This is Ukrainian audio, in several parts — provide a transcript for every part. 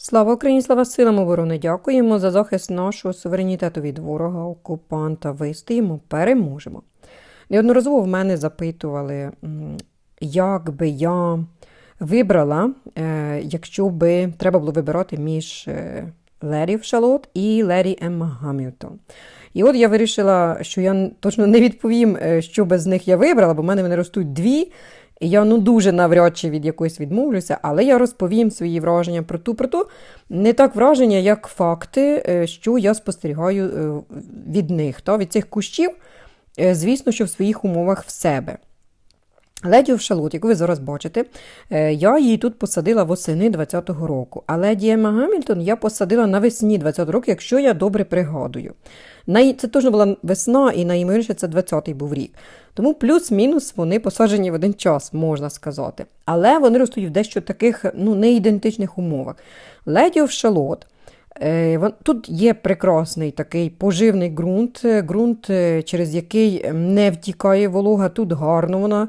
Слава Україні, слава силам оборони! Дякуємо за захист нашого суверенітету від ворога, окупанта. Вистоїмо, переможемо. Неодноразово в мене запитували, як би я вибрала, е, якщо би треба було вибирати між е, Лері Шалот і Лері Емма Гамільтон. І от я вирішила, що я точно не відповім, е, що би з них я вибрала, бо в мене вони ростуть дві. Я ну дуже навряд чи від якоїсь відмовлюся, але я розповім свої враження про ту, про ту. Не так враження, як факти, е, що я спостерігаю е, від них, та, від цих кущів, е, звісно, що в своїх умовах в себе. Леді в шалот, яку ви зараз бачите, е, я її тут посадила восени 20-го року. А леді Емма Гамільтон я посадила навесні 20-го року, якщо я добре пригадую. Це точно була весна, і найімовірніше це 20-й був рік. Тому плюс-мінус вони посаджені в один час, можна сказати. Але вони ростуть в дещо таких ну, неідентичних умовах. Леді в шалот. Е, Тут є прекрасний такий поживний ґрунт, е, ґрунт, через який не втікає волога. Тут гарно вона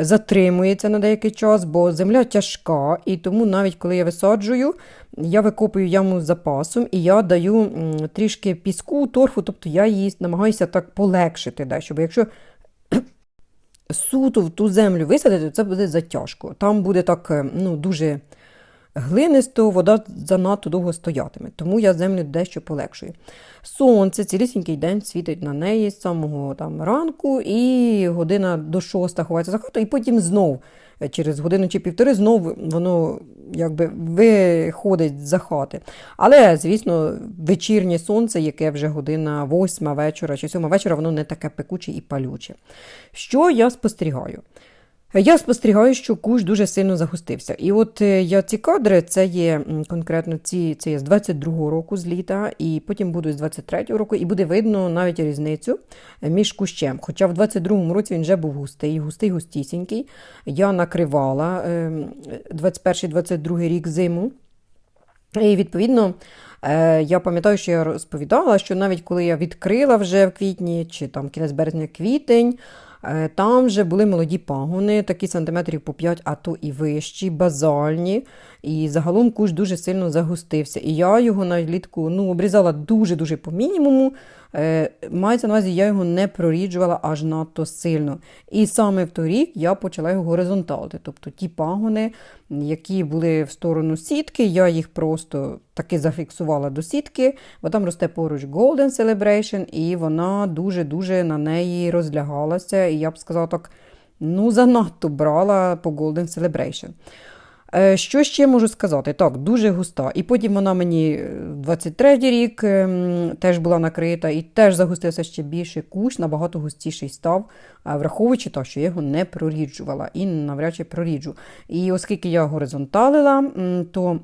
затримується на деякий час, бо земля тяжка, і тому навіть коли я висаджую, я викопую яму з запасом і я даю трішки піску, торфу, тобто я її намагаюся так полегшити Да, щоб якщо суто в ту землю висадити, то це буде затяжко. Там буде так е, ну, дуже глинисто, вода занадто довго стоятиме. Тому я землю дещо полегшую. Сонце цілісінький день світить на неї з самого там, ранку, і година до шоста ховається за хату, і потім знов е, через годину чи півтори знов воно якби виходить за хати. Але, звісно, вечірнє сонце, яке вже година восьма вечора чи сьома вечора, воно не таке пекуче і палюче. Що я спостерігаю? Я спостерігаю, що кущ дуже сильно загустився. І от е, я ці кадри, це є конкретно ці, це є з 22-го року з літа, і потім будуть з 23-го року, і буде видно навіть різницю е, між кущем. Хоча в 22-му році він вже був густий, густий, густісінький. Я накривала ем, 21-22 рік зиму. І відповідно, е, я пам'ятаю, що я розповідала, що навіть коли я відкрила вже в квітні, чи там кінець березня квітень, там вже були молоді пагони, такі сантиметрів по 5, а то і вищі, базальні. І загалом куш дуже сильно загустився. І я його на літку ну, обрізала дуже-дуже по мінімуму. Е, мається на увазі, я його не проріджувала аж надто сильно. І саме в той рік я почала його горизонталити. Тобто ті пагони, які були в сторону сітки, я їх просто таки зафіксувала до сітки, бо там росте поруч Golden Celebration, і вона дуже-дуже на неї розлягалася. І я б сказала так, ну, занадто брала по Golden Celebration. Е, Що ще можу сказати? Так, дуже густа. І потім вона мені е, 23-й рік ем, теж була накрита і теж загустився ще більше кущ, набагато густіший став, враховуючи те, що я його не проріджувала і навряд чи проріджу. І оскільки я горизонталила, то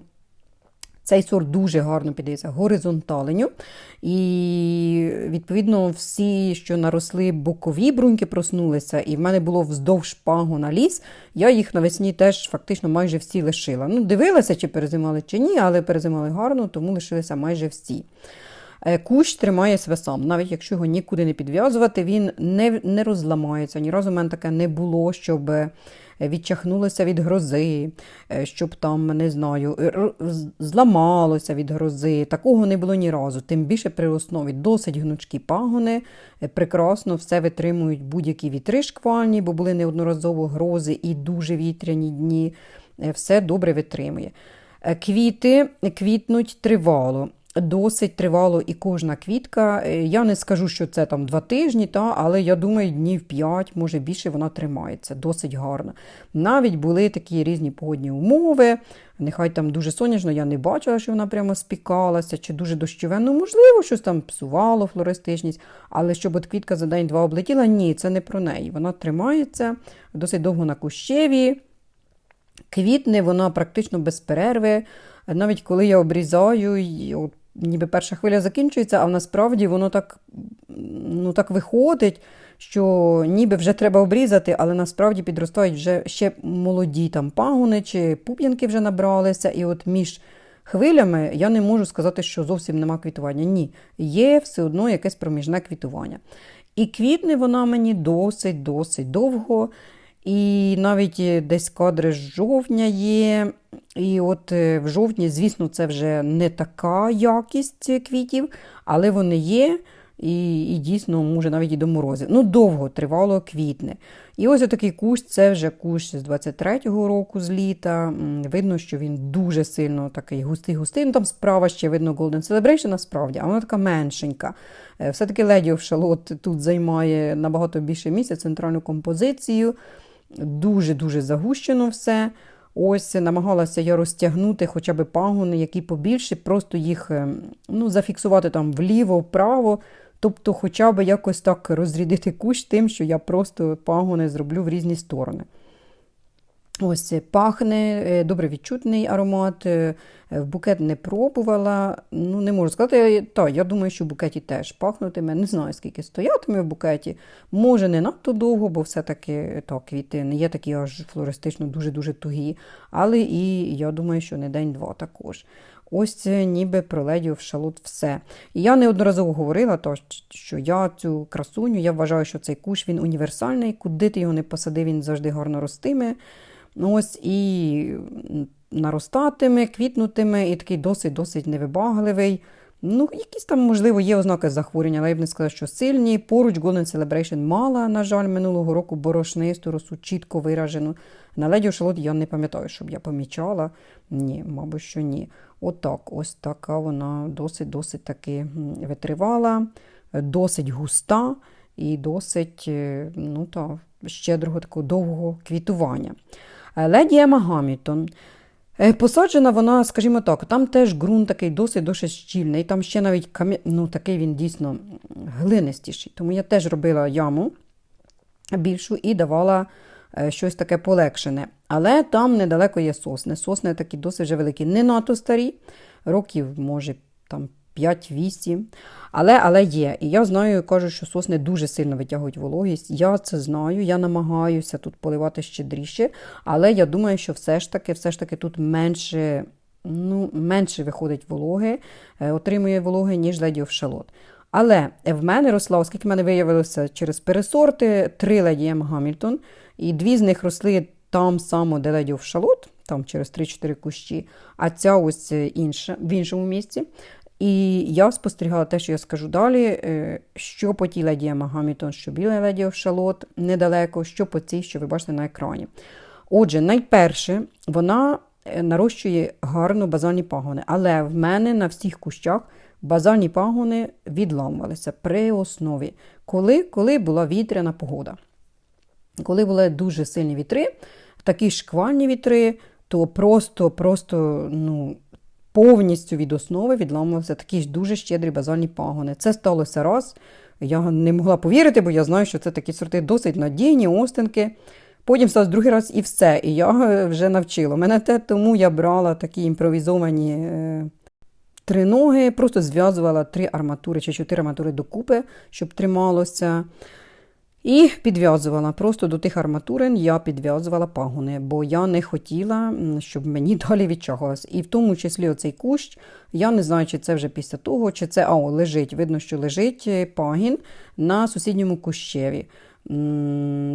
цей сорт дуже гарно піддається горизонталенню. І, відповідно, всі, що наросли бокові бруньки, проснулися, і в мене було вздовж пагона ліс, я їх навесні теж фактично майже всі лишила. Ну, дивилася, чи перезимали, чи ні, але перезимали гарно, тому лишилися майже всі. Е, Кущ тримає себе сам, навіть якщо його нікуди не підв'язувати, він не, не розламається. Ні разу в мене таке не було, щоб е, відчахнулося від грози, е, щоб там, не знаю, зламалося від грози. Такого не було ні разу. Тим більше при основі досить гнучкі пагони, прекрасно все витримують будь-які вітри шквальні, бо були неодноразово грози і дуже вітряні дні. Все добре витримує. Квіти квітнуть тривало. Досить тривало і кожна квітка. Е, Я не скажу, що це там два тижні, та, але я думаю, днів 5, може більше вона тримається. Досить гарно. Навіть були такі різні погодні умови. Нехай там дуже сонячно, я не бачила, що вона прямо спікалася, чи дуже дощове. Ну, можливо, щось там псувало флористичність, але щоб от квітка за день-два облетіла, ні, це не про неї. Вона тримається досить довго на кущеві. Квітне вона практично без перерви. Навіть коли я обрізаю, ніби перша хвиля закінчується, а насправді воно так, ну, так виходить, що ніби вже треба обрізати, але насправді підростають вже ще молоді там пагони чи пуп'янки вже набралися. І от між хвилями я не можу сказати, що зовсім нема квітування. Ні, є все одно якесь проміжне квітування. І квітне вона мені досить-досить довго. І навіть е, десь кадри з жовтня є. І от е, в жовтні, звісно, це вже не така якість квітів, але вони є. І, і дійсно, може, навіть і до морозів. Ну, довго тривало квітне. І ось такий кущ, це вже кущ з 23-го року з літа. Видно, що він дуже сильно такий густий-густий. Ну, там справа ще видно Golden Celebration, насправді, а вона така меншенька. Е, Все-таки Lady of Charlotte тут займає набагато більше місця центральну композицію. Дуже-дуже загущено все. Ось намагалася я розтягнути хоча б пагони, які побільше, просто їх е, ну, зафіксувати там вліво, вправо. Тобто, хоча б якось так розрядити кущ тим, що я просто пагони зроблю в різні сторони. Ось пахне, е, добре відчутний аромат. е, В букет не пробувала. Ну, не можу сказати. Та, я думаю, що в букеті теж пахнутиме. Не знаю, скільки стоятиме в букеті. Може, не надто довго, бо все-таки та, квіти не є такі аж флористично дуже-дуже тугі. Але і я думаю, що не день-два також. Ось ніби про леді в шалот все. І я неодноразово говорила, то, що я цю красуню, я вважаю, що цей кущ він універсальний, куди ти його не посадив, він завжди гарно ростиме. Ну, ось і наростатиме, квітнутиме, і такий досить-досить невибагливий. Ну, якісь там, можливо, є ознаки захворювання, але я б не сказала, що сильні. Поруч Golden Celebration мала, на жаль, минулого року борошнисту росу чітко виражену. На леді Шалот я не пам'ятаю, щоб я помічала. Ні, мабуть, що ні. Отак, ось така вона досить-досить таки витривала, досить густа і досить е, ну, та, щедрого такого довгого квітування. Леді Ема Гамільтон. Е, Посаджена вона, скажімо так, там теж ґрунт такий досить досить щільний. Там ще навіть кам'я... ну, такий він дійсно глинистіший. Тому я теж робила яму більшу і давала е, щось таке полегшене. Але там недалеко є сосни. Сосни такі досить вже великі, не надто старі, років, може, там 5-8. Але але є. І я знаю, кажу, що сосни дуже сильно витягують вологість. Я це знаю, я намагаюся тут поливати щедріше, але я думаю, що все ж таки все ж таки тут менше ну, менше виходить вологи, е, отримує вологи, ніж of Charlotte. Але в мене росла, оскільки в мене виявилося через пересорти, три M Гамільтон, і дві з них росли там само, де of Charlotte, там через 3-4 кущі, а ця ось інша, в іншому місці. І я спостерігала те, що я скажу далі, е, що по тій леді Ема Гамільтон, що біла леді Charlotte недалеко, що по цій, що ви бачите на екрані. Отже, найперше, вона е, нарощує гарно базальні пагони, але в мене на всіх кущах базальні пагони відламувалися при основі, коли, коли була вітряна погода. Коли були дуже сильні вітри, такі шквальні вітри, то просто, просто, ну, повністю від основи відламувався такі дуже щедрі базальні пагони. Це сталося раз. Я не могла повірити, бо я знаю, що це такі сорти досить надійні, остинки. Потім сталося другий раз і все. І я вже навчила. Мене те, тому я брала такі імпровізовані е, триноги, просто зв'язувала три арматури чи чотири арматури докупи, щоб трималося. І підв'язувала просто до тих арматурин я підв'язувала пагони, бо я не хотіла, щоб мені далі відчагалось. І в тому числі оцей кущ, я не знаю, чи це вже після того, чи це а, лежить. Видно, що лежить е, пагін на сусідньому кущеві.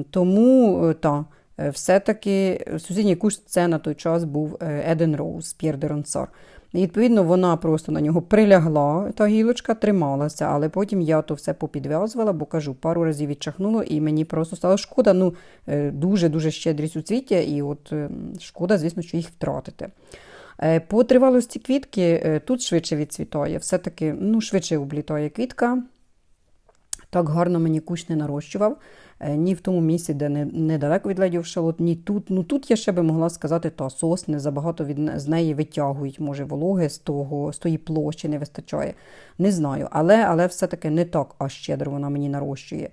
Тому, е, та, е, все-таки сусідній кущ це на той час був Еден Роуз, П'єр де Ронсар. І, відповідно, вона просто на нього прилягла, та гілочка трималася, але потім я то все попідв'язувала, бо кажу, пару разів відчахнуло, і мені просто стало шкода. Ну, дуже-дуже у цвіті, і от шкода, звісно, що їх втратити. По тривалості квітки тут швидше відцвітає, все-таки ну, швидше облітає квітка. Так гарно мені кущ не нарощував, ні в тому місці, де недалеко від ледів шалот, ні тут. Ну тут я ще би могла сказати, та сосни забагато від, з неї витягують, може, вологи з того, з тої площі не вистачає. Не знаю. Але але все-таки не так аж щедро вона мені нарощує.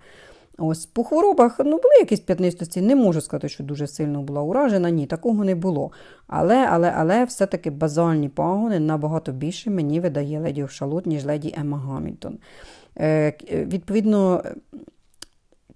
Ось По хворобах ну, були якісь п'ятнистості, не можу сказати, що дуже сильно була уражена. Ні, такого не було. Але але, але все-таки базальні пагони набагато більше мені видає леді Шалот, ніж леді Ема Гамільтон. Е, Відповідно,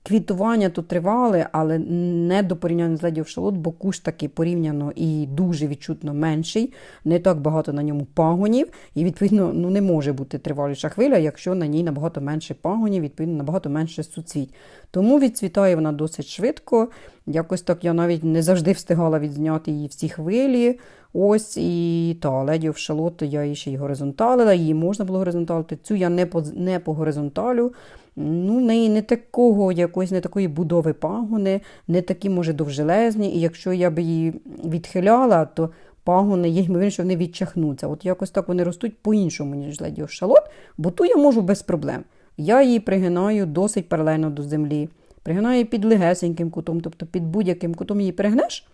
Квітування тут тривали, але не до порівняння з леді шалот, бо куш таки порівняно і дуже відчутно менший, не так багато на ньому пагонів, і відповідно ну, не може бути триваліша хвиля, якщо на ній набагато менше пагонів, відповідно, набагато менше суцвіть. Тому відцвітає вона досить швидко. Якось так я навіть не завжди встигала відзняти її всі хвилі. Ось і та леді в шалот я її ще й горизонталила, її можна було горизонталити. Цю я не по, не по горизонталю. Ну, в неї не такого якоїсь, не такої будови пагони, не такі, може, довжелезні. І якщо я б її відхиляла, то пагони, є ймовірно, що вони відчахнуться. От якось так вони ростуть по-іншому, ніж леді шалот, бо ту я можу без проблем. Я її пригинаю досить паралельно до землі. Пригинаю під легесеньким кутом, тобто під будь-яким кутом її пригнеш.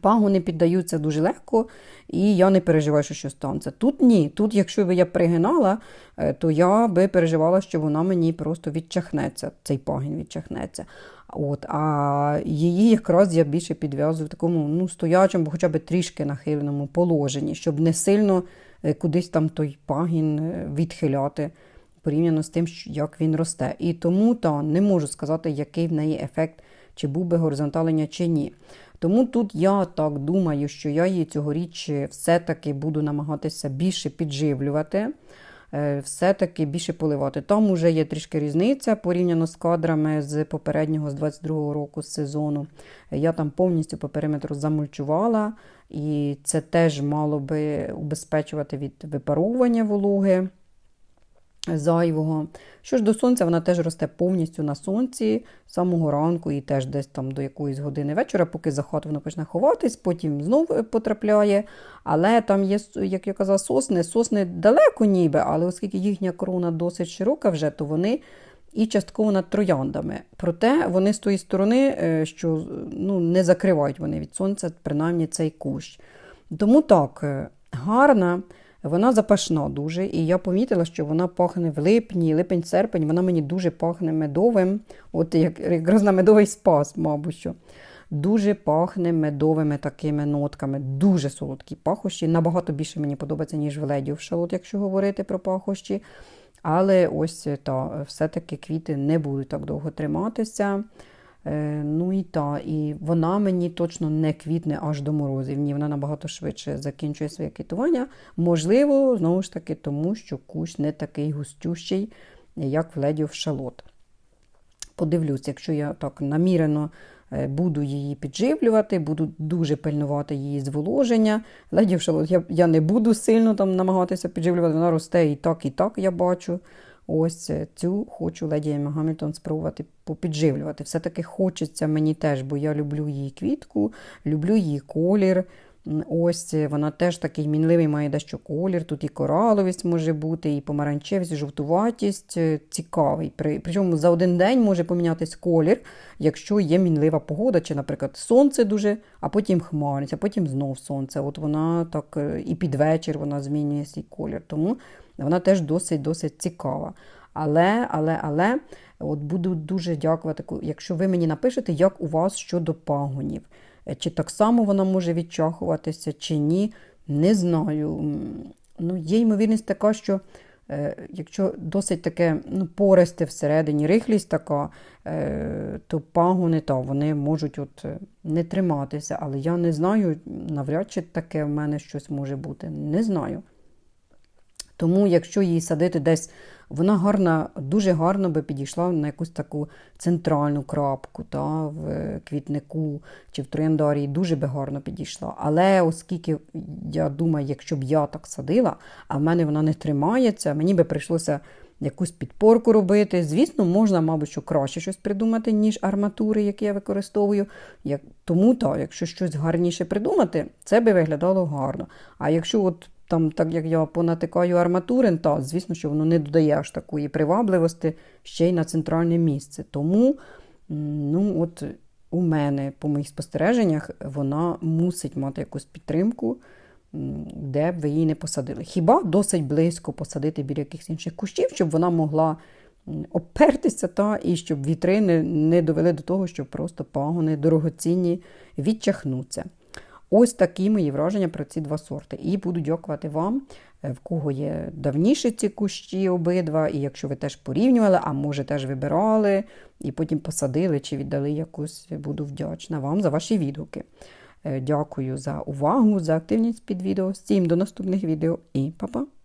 Пагони піддаються дуже легко, і я не переживаю, що щось станеться. Тут ні. Тут, якщо б я пригинала, е, то я би переживала, що вона мені просто відчахнеться, цей пагін відчахнеться. От, А її якраз я більше підв'язую в такому ну, стоячому, хоча б трішки нахиленому положенні, щоб не сильно е, кудись там той пагін е, відхиляти. Порівняно з тим, як він росте. І тому та не можу сказати, який в неї ефект, чи був би горизонталення, чи ні. Тому тут я так думаю, що я її цьогоріч все-таки буду намагатися більше підживлювати, е, все-таки більше поливати. Там уже є трішки різниця порівняно з кадрами з попереднього, з 22-го року сезону. Я там повністю по периметру замульчувала, і це теж мало би убезпечувати від випаровування вологи зайвого. Що ж до сонця, вона теж росте повністю на сонці з самого ранку і теж десь там до якоїсь години вечора, поки заход воно почне ховатись, потім знов е, потрапляє. Але там є, як я казала, сосни. Сосни далеко ніби, але оскільки їхня корона досить широка вже, то вони. І частково над трояндами. Проте вони з тої сторони, е, що ну, не закривають вони від сонця, принаймні цей кущ. Тому так, е, гарна. Вона запашна дуже, і я помітила, що вона пахне в липні, липень-серпень, вона мені дуже пахне медовим, от як якраз на медовий спас, мабуть. що. Дуже пахне медовими такими нотками, дуже солодкі пахощі. Набагато більше мені подобається, ніж в леді в шалот, якщо говорити про пахощі. Але ось та, все-таки квіти не будуть так довго триматися. Е, ну і та, і вона мені точно не квітне аж до морозів. Ні, вона набагато швидше закінчує своє квітування. Можливо, знову ж таки, тому що кущ не такий густющий, як в леді в шалот. Подивлюсь, якщо я так намірено е, буду її підживлювати, буду дуже пильнувати її зволоження. Леді в шалот я, я не буду сильно там намагатися підживлювати, вона росте і так, і так, я бачу. Ось е, цю хочу леді Гамільтон спробувати попідживлювати. Все-таки хочеться мені теж, бо я люблю її квітку, люблю її колір. Ось е, вона теж такий мінливий має дещо колір. Тут і кораловість може бути, і помаранчевість, і жовтуватість е, цікавий. Причому за один день може помінятись колір, якщо є мінлива погода, чи, наприклад, сонце дуже, а потім хмариться, а потім знов сонце. От вона так і під вечір вона змінює свій колір. Тому вона теж досить-досить цікава. Але, але, але, от буду дуже дякувати, якщо ви мені напишете, як у вас щодо пагонів. Е, чи так само вона може відчахуватися, чи ні, не знаю. Ну, Є ймовірність така, що е, якщо досить таке ну, пористе всередині, рихлість така, е, то пагони та, вони можуть от не триматися. Але я не знаю, навряд чи таке в мене щось може бути. Не знаю. Тому, якщо її садити десь, вона гарна, дуже гарно би підійшла на якусь таку центральну крапку та, в квітнику чи в трояндарії, дуже би гарно підійшла. Але оскільки я думаю, якщо б я так садила, а в мене вона не тримається, мені би прийшлося якусь підпорку робити. Звісно, можна, мабуть, що краще щось придумати, ніж арматури, які я використовую. Як... Тому так, якщо щось гарніше придумати, це би виглядало гарно. А якщо от там, так як я понатикаю арматурин, то, звісно, що воно не додає аж такої привабливості ще й на центральне місце. Тому, ну, от у мене, по моїх спостереженнях, вона мусить мати якусь підтримку, де б ви її не посадили. Хіба досить близько посадити біля якихось інших кущів, щоб вона могла опертися, та, і щоб вітрини не довели до того, що просто пагони дорогоцінні відчахнуться. Ось такі мої враження про ці два сорти. І буду дякувати вам, е, в кого є давніші ці кущі обидва, і якщо ви теж порівнювали, а може теж вибирали, і потім посадили чи віддали якусь, буду вдячна вам за ваші відгуки. Е, Дякую за увагу, за активність під відео. Всім до наступних відео і па-па!